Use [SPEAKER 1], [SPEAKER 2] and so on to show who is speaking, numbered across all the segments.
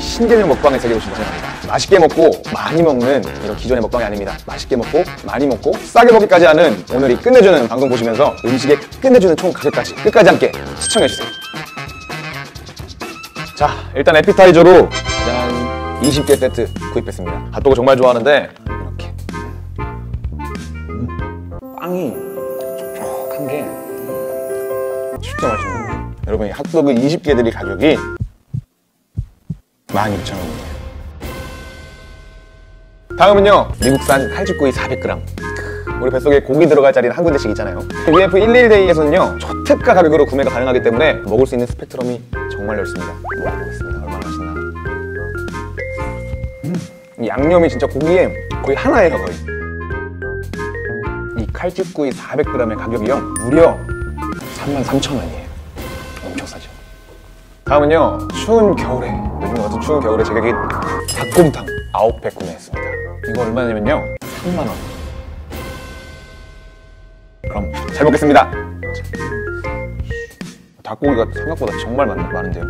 [SPEAKER 1] 신개념 먹방의 세계로 진출합니다. 맛있게 먹고 많이 먹는 이런 기존의 먹방이 아닙니다. 맛있게 먹고 많이 먹고 싸게 먹기까지 하는 오늘이 끝내주는 방송 보시면서 음식에 끝내주는 총 가격까지 끝까지 함께 시청해주세요. 자, 일단 에피타이저로 짜잔 20개 세트 구입했습니다. 핫도그 정말 좋아하는데 이렇게 음, 빵이 촉촉한 게 진짜 맛있네요. 여러분 이 핫도그 20개들이 가격이 12,000원이에요. 다음은요 미국산 칼집구이 400g 우리 뱃속에 고기 들어갈 자리는 한 군데씩 있잖아요. UF 11데이에서는요 초특가 가격으로 구매가 가능하기 때문에 먹을 수 있는 스펙트럼이 정말 넓습니다. 먹어보겠습니다. 얼마나 맛있나. 음, 이 양념이 진짜 고기에 거의 하나예요 거의. 이 칼집구이 400g의 가격이요 무려 33,000원이에요. 엄청 싸죠. 다음은요 추운 겨울에 같은 추운 겨울에 이 닭곰탕 9팩 구매했습니다. 이거 얼마냐면요. 3만 원. 그럼 잘 먹겠습니다. 닭고기가 생각보다 정말 많, 많은데요.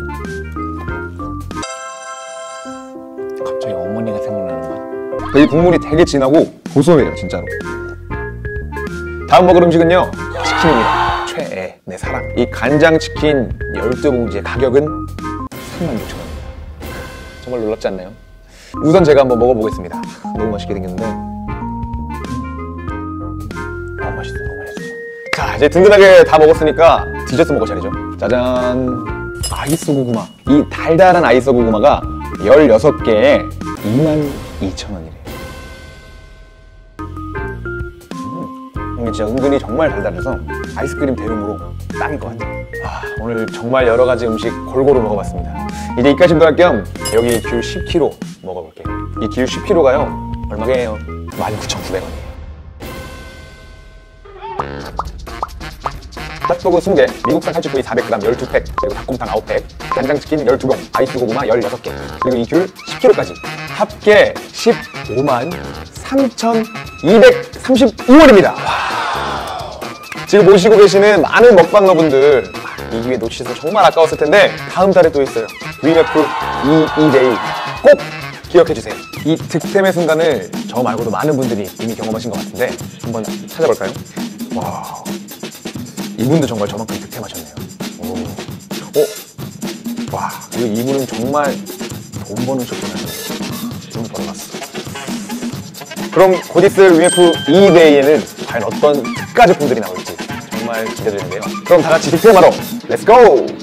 [SPEAKER 1] 갑자기 어머니가 생각나는 맛. 이 국물이 되게 진하고 고소해요 진짜로. 다음 먹을 음식은요. 치킨입니다. 최애. 내 사랑. 이 간장치킨 12봉지의 가격은 36,000원입니다 정말 놀랍지 않나요? 우선 제가 한번 먹어보겠습니다. 너무 맛있게 생겼는데. 너무 맛있어. 너무 맛있어. 자 이제 든든하게 다 먹었으니까 디저트 먹을 차례죠. 짜잔. 아이스 고구마. 이 달달한 아이스 고구마가 16개에 22,000원이래요 이게 진짜 은근히 정말 달달해서 아이스크림 대용으로 딱일 것 같아요. 아, 오늘 정말 여러 가지 음식 골고루 먹어봤습니다. 이제 입가심 도 할 겸 여기 귤 10kg 먹어볼게요. 이귤 10kg가요. 얼마게요? 19,900원이에요. 핫도그 20개, 미국산 칼집구이 400g 12팩, 그리고 닭곰탕 9팩, 간장치킨 12병, 아이스 고구마 16개, 그리고 이 귤 10kg까지 합계 15만 3,232원입니다. 지금 보시고 계시는 많은 먹방러분들 이 기회 놓치셔서 정말 아까웠을 텐데 다음 달에 또 있어요. 위메프 22데이 꼭 기억해 주세요. 이 득템의 순간을 저 말고도 많은 분들이 이미 경험하신 것 같은데 한번 찾아볼까요? 와, 이분도 정말 저만큼 득템하셨네요. 오, 어, 와, 이분은 정말 돈 버는 하셨네요. 돈 벌어놨어. 그럼 곧 있을 UF 2데이에는 과연 어떤 특가 제품들이 나올지 정말 기대되는데요. 그럼 다 같이 득템하러 렛츠고!